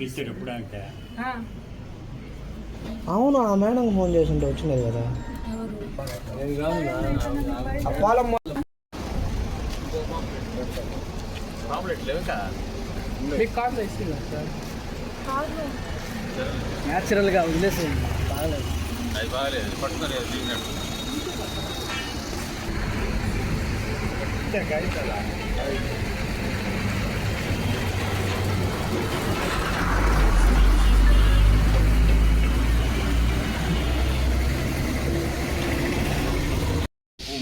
లక్షలు ఇచ్చారు అంటే ఆ, అవును ఆ మేడం ఫోన్ చేసింటే వచ్చినది కదా. అప్పాలమ్మ మీకు కార్డు ఇస్తుందా సార్? కాదు. న్యాచురల్గా వదిలేసేయండి బాగలేదు. అది బాగాలేదు పట్టుకోలేదు దిగినట్టు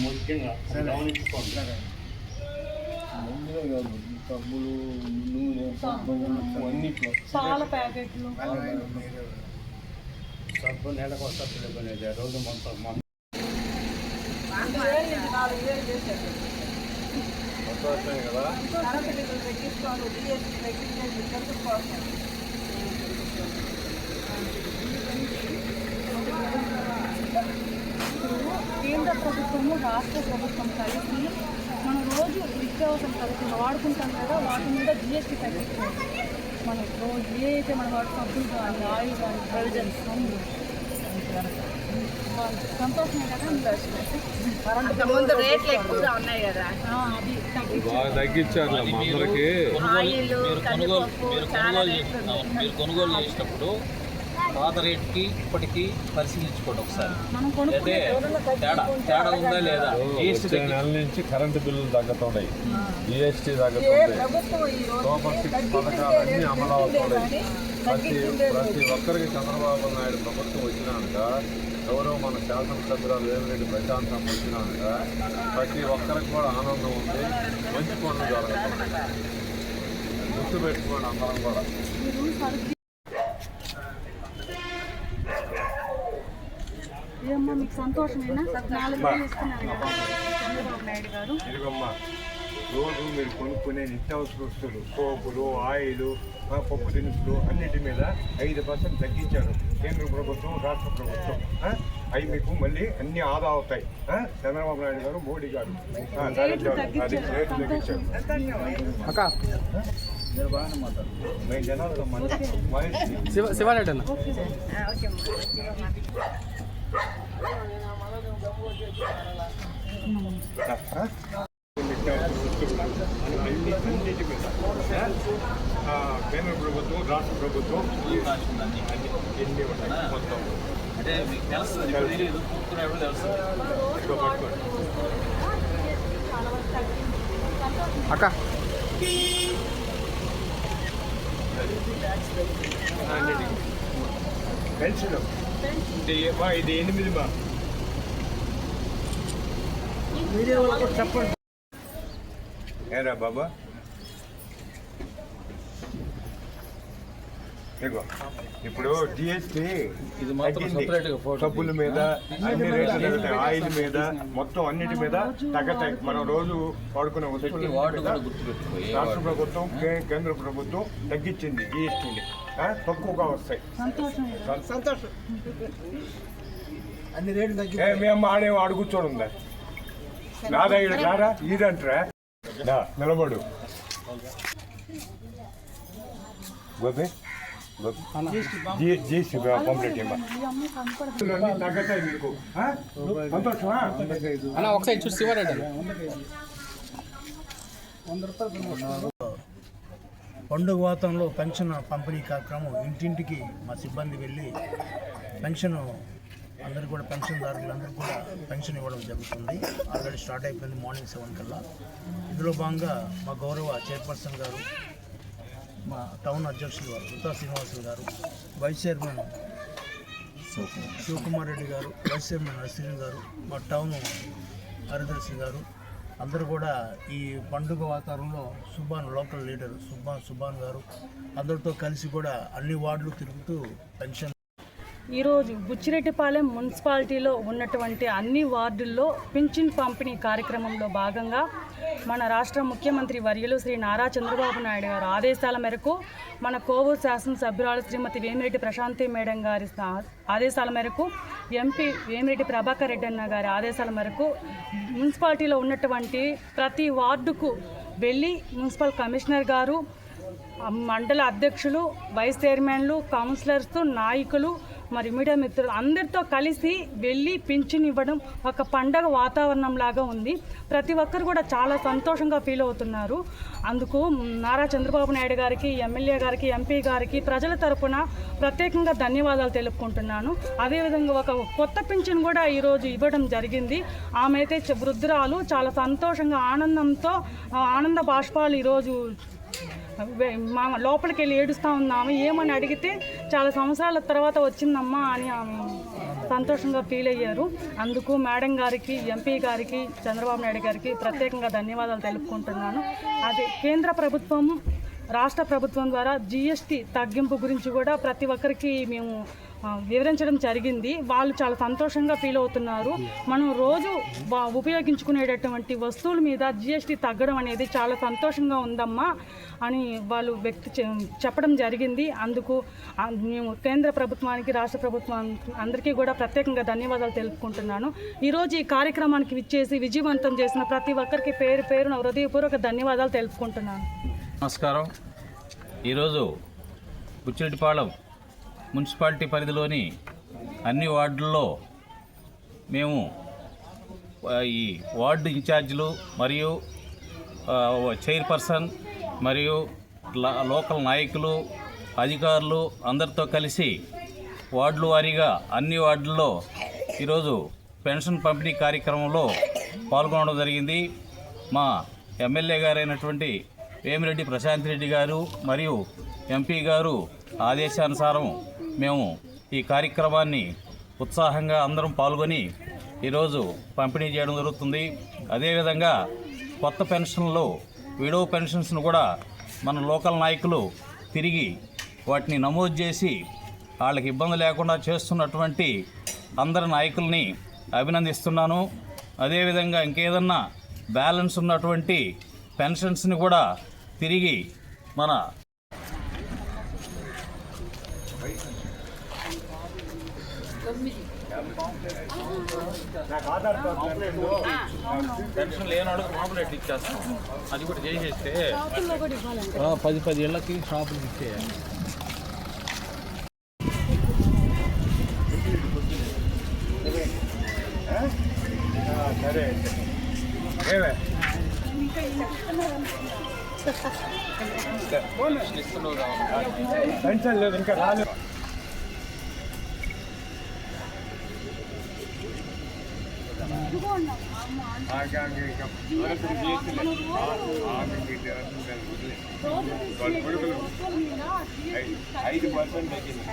ముఖ్యంగా గమనించుకోండి. డబ్బులు నూనె అన్నిట్లో చాలా ప్యాకెట్లు. సబ్బు నెలకు వస్తుంది రోజు మొత్తం వచ్చాయి కదా? కరెంట్ కేంద్ర ప్రభుత్వము రాష్ట్ర ప్రభుత్వం కలిసి మనం రోజు నిత్యావసర సరుకులు వాడుకుంటాం కదా వాటి మీద జిఎస్టీ తగ్గిస్తాం మనం రోజు ఏ అయితే మనం వాడు సబ్బులు కానీ ఆయిల్ కానీ ప్రొవిజన్స్ సంతోషమే కదా కరెంట్ ముందు రేట్లు ఎక్కువగా ఉన్నాయి కదా. అది తగ్గించి బాగా తగ్గించారు అందరికి. కొనుగోలు చేసినప్పుడు పాత రేట్కి ఇప్పటికి పరిశీలించుకోండి ఒకసారి. మనం అయితే తేడా తేడా ఉందా లేదా? జీఎస్టీ వచ్చే నెల నుంచి కరెంటు బిల్లులు తగ్గుతున్నాయి. జిఎస్టీ తగ్గుతుంది. సూపర్ సిక్స్ పథకాలు అన్ని అమలు అవుతున్నాయి ప్రతి ప్రతి ఒక్కరికి చంద్రబాబు నాయుడు ప్రభుత్వం వచ్చినాక ఎవరో మన శాసనసభ్యురాలు వేమిరెడ్డి ప్రశాంతం వచ్చినాక ప్రతి ఒక్కరికి కూడా ఆనందం ఉంది. మంచి పనులు జరుగుతుంది గుర్తు పెట్టుకోండి అందరం కూడా. మీకు సంతోషమేనా? నాలుగు వేలు ఇస్తున్నాను కదా. చంద్రబాబు నాయుడు గారు. ఇదిగమ్మా రోజు మీరు కొనుక్కునే నిత్యావసర వస్తువులు సోపులు ఆయిల్ పప్పు దినుసులు అన్నిటి మీద ఐదు పర్సెంట్ తగ్గించారు కేంద్ర ప్రభుత్వం రాష్ట్ర ప్రభుత్వం. అవి మీకు మళ్ళీ అన్ని ఆదా అవుతాయి. చంద్రబాబు నాయుడు గారు మోడీ గారు. రేట్లు తగ్గించారు. మేము జనాలు మనిషి శివ శివారెడ్డి కేంద్ర ప్రభుత్వం రాష్ట్ర ప్రభుత్వం ఎన్ని ఉన్నాయి మొత్తం అంటే మీకు అక్క పెన్షన్ మా ఇది ఎనిమిది మా ఏరా బాబా? ఇదిగో ఇప్పుడు జిఎస్టీ ఇది మాత్రం separate గా photo సబ్బుల మీద అన్ని రేట్లు తగ్గుతాయి ఆయిల్ మీద మొత్తం అన్నిటి మీద తగ్గుతాయి. మనం రోజు వాడుకునే వస్తువుల రాష్ట్ర ప్రభుత్వం కేంద్ర ప్రభుత్వం తగ్గించింది జిఎస్టీని తక్కువగా వస్తాయి. సంతోషం సంతోషం. అన్ని రేట్లు తగ్గి ఏ మేము ఆడే ఆడు కూర్చోడు ఉందా? నా దగ్గర రారా? ఈడంట్రా. నిలబడు. గోపి. గోపి జీ- జీసీ పంప్లెట్ ఇమ్మా అన్నీ తగ్గుతాయి మీకు ఆ? సంతోషమా అన్న. ఒకసారి చూసి పండుగ వాతంలో పెన్షన్ పంపిణీ కార్యక్రమం ఇంటింటికి మా సిబ్బంది వెళ్ళి పెన్షన్ అందరికీ కూడా పెన్షన్దారులందరికీ కూడా పెన్షన్ ఇవ్వడం జరుగుతుంది. ఆల్రెడీ స్టార్ట్ అయిపోయింది మార్నింగ్ సెవెన్ కల్లా. ఇందులో భాగంగా మా గౌరవ చైర్పర్సన్ గారు మా టౌన్ అధ్యక్షులు గారు రుతా శ్రీనివాసులు గారు వైస్ చైర్మన్ శివకుమార్ రెడ్డి గారు వైస్ చైర్మన్ నరసింహ గారు మా టౌన్ కార్యదర్శి గారు అందరూ కూడా ఈ పండుగ వాతావరణంలో సుబాన్ లోకల్ లీడర్ సుబాన్ సుబాన్ గారు అందరితో కలిసి కూడా అన్ని వార్డులు తిరుగుతూ పెన్షన్ ఈరోజు బుచ్చిరెడ్డిపాలెం మున్సిపాలిటీలో ఉన్నటువంటి అన్ని వార్డుల్లో పింఛన్ పంపిణీ కార్యక్రమంలో భాగంగా మన రాష్ట్ర ముఖ్యమంత్రి వర్యులు శ్రీ నారా చంద్రబాబు నాయుడు గారు ఆదేశాల మేరకు మన కోవూరు శాసనసభ్యురాలు శ్రీమతి వేమిరెడ్డి ప్రశాంతి మేడం గారి ఆదేశాల మేరకు ఎంపీ వేమిరెడ్డి ప్రభాకర్ రెడ్డి అన్న గారి ఆదేశాల మేరకు మున్సిపాలిటీలో ఉన్నటువంటి ప్రతి వార్డుకు వెళ్ళి మున్సిపల్ కమిషనర్ గారు మండల అధ్యక్షులు వైస్ చైర్మన్లు కౌన్సిలర్స్ నాయకులు మరి మీడియా మిత్రులు అందరితో కలిసి వెళ్ళి పింఛన్ ఇవ్వడం ఒక పండగ వాతావరణం లాగా ఉంది. ప్రతి ఒక్కరు కూడా చాలా సంతోషంగా ఫీల్ అవుతున్నారు. అందుకు నారా చంద్రబాబు నాయుడు గారికి ఎమ్మెల్యే గారికి ఎంపీ గారికి ప్రజల తరపున ప్రత్యేకంగా ధన్యవాదాలు తెలుపుకుంటున్నాను. అదేవిధంగా ఒక కొత్త పింఛన్ కూడా ఈరోజు ఇవ్వడం జరిగింది. ఆమె అయితే వృద్ధురాలు చాలా సంతోషంగా ఆనందంతో ఆనంద బాష్పాలు ఈరోజు మా లోపలికి వెళ్ళి ఏడుస్తూ ఉన్నాము ఏమని అడిగితే చాలా సంవత్సరాల తర్వాత వచ్చిందమ్మా అని ఆమె సంతోషంగా ఫీల్ అయ్యారు. అందుకు మేడం గారికి ఎంపీ గారికి చంద్రబాబు నాయుడు గారికి ప్రత్యేకంగా ధన్యవాదాలు తెలుపుకుంటున్నాను. అది కేంద్ర ప్రభుత్వం రాష్ట్ర ప్రభుత్వం ద్వారా జిఎస్టీ తగ్గింపు గురించి కూడా ప్రతి ఒక్కరికి మేము వివరించడం జరిగింది. వాళ్ళు చాలా సంతోషంగా ఫీల్ అవుతున్నారు. మనం రోజు ఉపయోగించుకునేటటువంటి వస్తువుల మీద జిఎస్టీ తగ్గడం అనేది చాలా సంతోషంగా ఉందమ్మా అని వాళ్ళు వ్యక్తి చె- చెప్పడం జరిగింది. అందుకు మేము కేంద్ర ప్రభుత్వానికి రాష్ట్ర ప్రభుత్వం అందరికీ కూడా ప్రత్యేకంగా ధన్యవాదాలు తెలుపుకుంటున్నాను. ఈరోజు ఈ కార్యక్రమానికి విచ్చేసి విజయవంతం చేసిన ప్రతి ఒక్కరికి పేరు పేరున హృదయపూర్వక ధన్యవాదాలు తెలుపుకుంటున్నాను. నమస్కారం. ఈరోజు బుచ్చిరెడ్డిపాళెం మున్సిపాలిటీ పరిధిలోని అన్ని వార్డుల్లో మేము ఈ వార్డు ఇన్ఛార్జీలు మరియు చైర్పర్సన్ మరియు లా- లోకల్ నాయకులు అధికారులు అందరితో కలిసి వార్డుల వారీగా అన్ని వార్డుల్లో ఈరోజు పెన్షన్ పంపిణీ కార్యక్రమంలో పాల్గొనడం జరిగింది. మా ఎమ్మెల్యే గారైనటువంటి వేమిరెడ్డి ప్రశాంత్ రెడ్డి గారు మరియు ఎంపీ గారు ఆదేశానుసారం మేము ఈ కార్యక్రమాన్ని ఉత్సాహంగా అందరం పాల్గొని ఈరోజు పంపిణీ చేయడం జరుగుతుంది. అదేవిధంగా కొత్త పెన్షన్లు విడో పెన్షన్స్ను కూడా మన లోకల్ నాయకులు తిరిగి వాటిని నమోదు చేసి వాళ్ళకి ఇబ్బంది లేకుండా చేస్తున్నటువంటి అందరి నాయకుల్ని అభినందిస్తున్నాను. అదేవిధంగా ఇంకేదన్నా బ్యాలెన్స్ ఉన్నటువంటి పెన్షన్స్ని కూడా తిరిగి మన పెన్షన్ లేని మామూలు ఇచ్చేస్తాం. అది కూడా చేసేస్తే పది పది ఏళ్ళకి షాపులు ఇచ్చేయాలి. సరే. ఏమే? పెన్షన్ లేదు ఇంకా రాలేదు ఐదు- పర్సెంట్ తగ్గింది